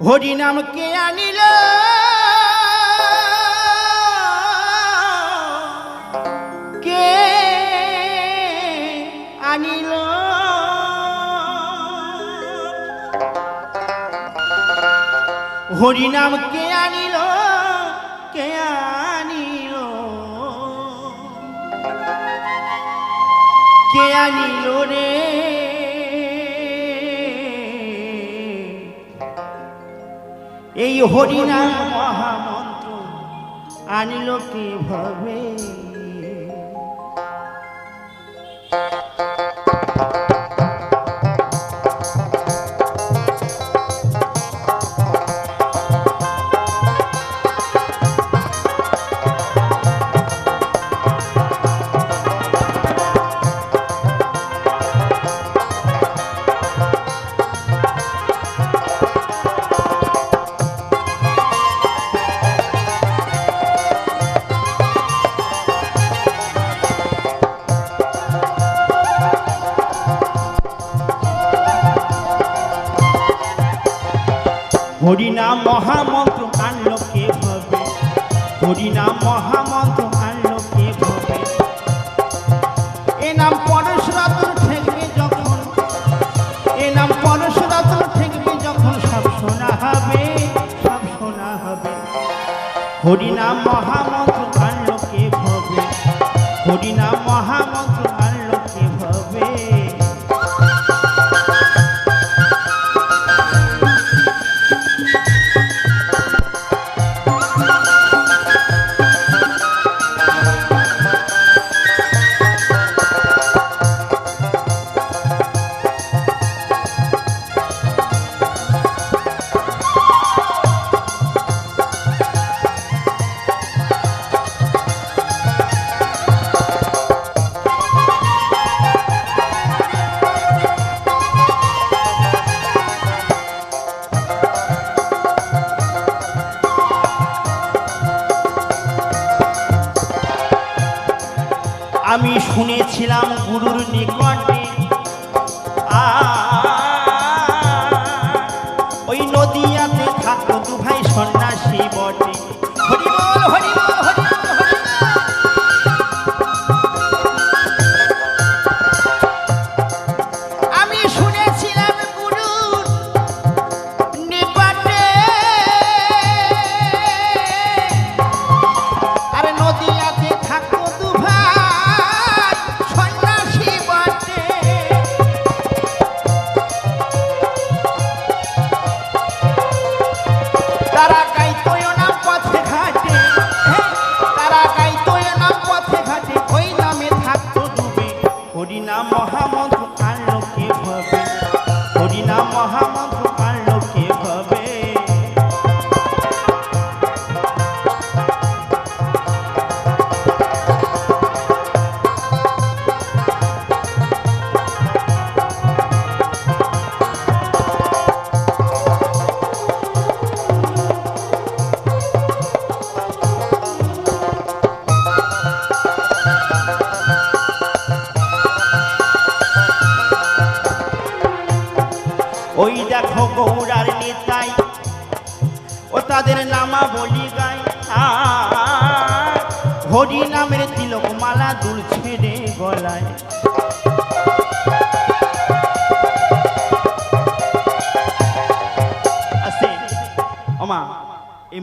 হরি নাম কে আনিল? কে আনিল? হরি নাম কে আনিল? কে আনিল? কে আনিল রে? এই হরিনাম মহামন্ত্র আনিল কীভাবে? হরিনাম মহামন্ত্র আনল কে ভাবে। হরিনাম মহামন্ত্র আনল কে ভাবে। এ নাম পরশুরাতন ঠেকবে যখন। এ নাম পরশুরাতন ঠেকবে যখন সব শোনা হবে, সব শোনা হবে। হরিনাম মহামন্ত্র শুনেছিলাম গুরুর নিকটে। আ,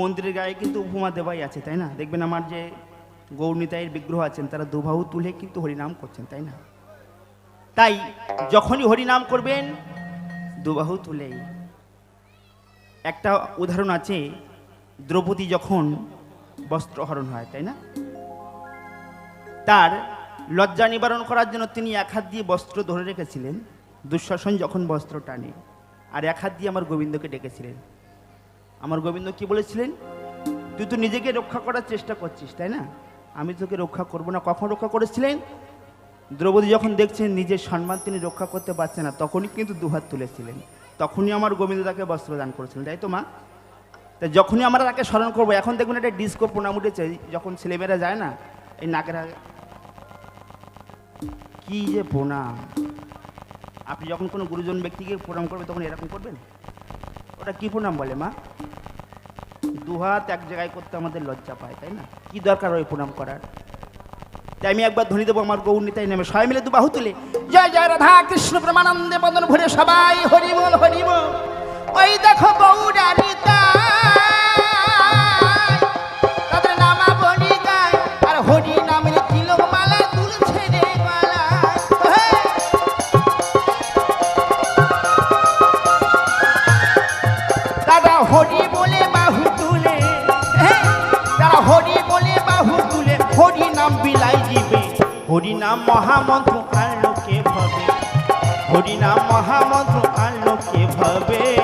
মন্দিরের গায়ে কিন্তু উপমা দেবাই আছে, তাই না? দেখবেন আমার যে গৌরনীতায়ের বিগ্রহ আছেন, তারা দুবাহু তুলে কিন্তু হরিনাম করছেন, তাই না? তাই যখনই হরিনাম করবেন দুবাহু তুলেই। একটা উদাহরণ আছে, দ্রৌপদী যখন বস্ত্রহরণ হয়, তাই না? তার লজ্জা নিবারণ করার জন্য তিনি এক হাত দিয়ে বস্ত্র ধরে রেখেছিলেন, দুঃশাসন যখন বস্ত্র টানে, আর এক হাত দিয়ে আমার গোবিন্দকে ডেকেছিলেন। আমার গোবিন্দ কি বলেছিলেন? তুই তো নিজেকে রক্ষা করার চেষ্টা করছিস, তাই না? আমি তোকে রক্ষা করব না। কখন রক্ষা করেছিলেন? দ্রৌপদী যখন দেখছেন নিজের সম্মান তিনি রক্ষা করতে পারছে না, তখনই কিন্তু দুহাত তুলেছিলেন। তখনই আমার গোবিন্দ তাকে বস্ত্র দান করেছিলেন, তাই তো মা? তা যখনই আমরা তাকে স্মরণ করব, এখন দেখুন একটা ডিস্কো প্রণাম উঠেছে, যখন ছেলেমেয়েরা যায় না, এই নাকের কি যে প্রণাম। আপনি যখন কোনো গুরুজন ব্যক্তিকে প্রণাম করবে তখন এরকম করবেন? ওটা কি প্রণাম বলে মা? দু হাত এক জায়গায় করতে আমাদের লজ্জা পায়, তাই না? কি দরকার ওই প্রণাম করার? তাই আমি একবার ধ্বনি দেবো, আমার গৌর নিতাই নেমে সবাই মিলে দুবাহু তুলে, জয় জয় রাধা কৃষ্ণ প্রমানন্দে বদন ভরে সবাই হরিমল বল ওই দেখো গৌরা নিতাই নাম মহামন্ত্র আলোকে ভবে। হরি নাম মহামন্ত্র আলোকে ভবে।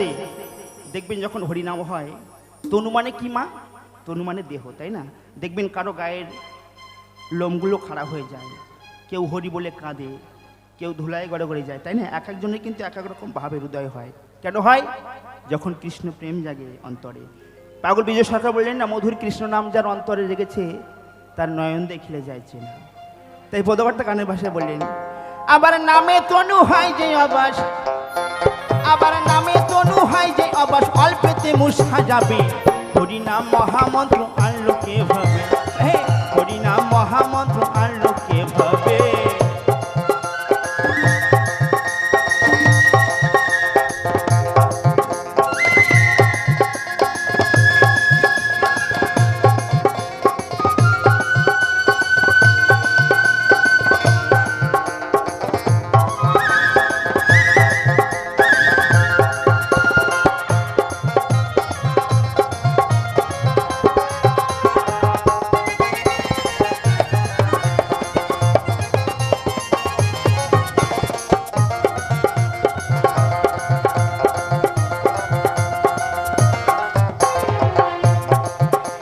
আসে দেখবেন যখন হরিনাম হয়, তনু মানে কি মা? তনু মানে দেহ, তাই না? দেখবেন কারও গায়ের লোমগুলো খারাপ হয়ে যায়। কেউ হরি বলে কাঁদে, কেউ ধুলায় গড়ে গড়ে যায়, তাই না? এক একজনের কিন্তু এক এক রকম ভাবের হৃদয় হয়। কেন হয়? যখন কৃষ্ণ প্রেম জাগে অন্তরে। পাগল বিজয় সরকার বললেন, না, মধুর কৃষ্ণ নাম যার অন্তরে জেগেছে, তার নয়ন দেখিলে যাইছে না। তাই পদবার্তা কানের ভাষায় বললেন, আবার নামে তনু হয় যে আবার নামে হয় যে অবাস অল্পেতে মুসা যাবে। হরিনাম মহামন্ত্র আনলো ভাবে?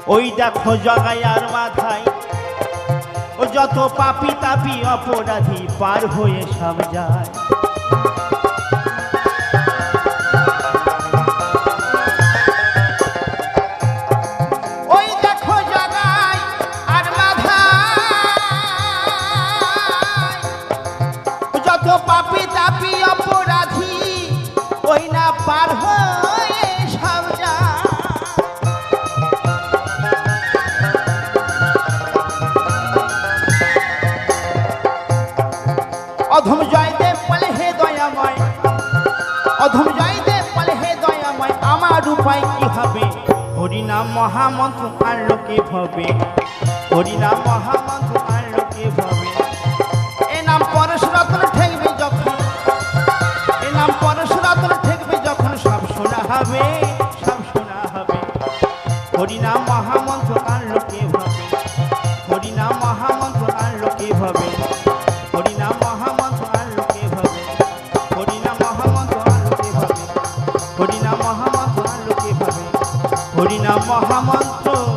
ওই দেখো আর মাথায়। ও যত পাপি তাপি অপরাধী পার হয়ে সব যায়। অধম জয়দেব বলে হে দয়াময়। অধম জয়দেব বলে হে দয়াময়, আমার উপায় কি হবে? হরিনাম মহামন্ত্র আর লোকে ভবে। হরিনাম মহামন্ত্র মহামন্ত্র।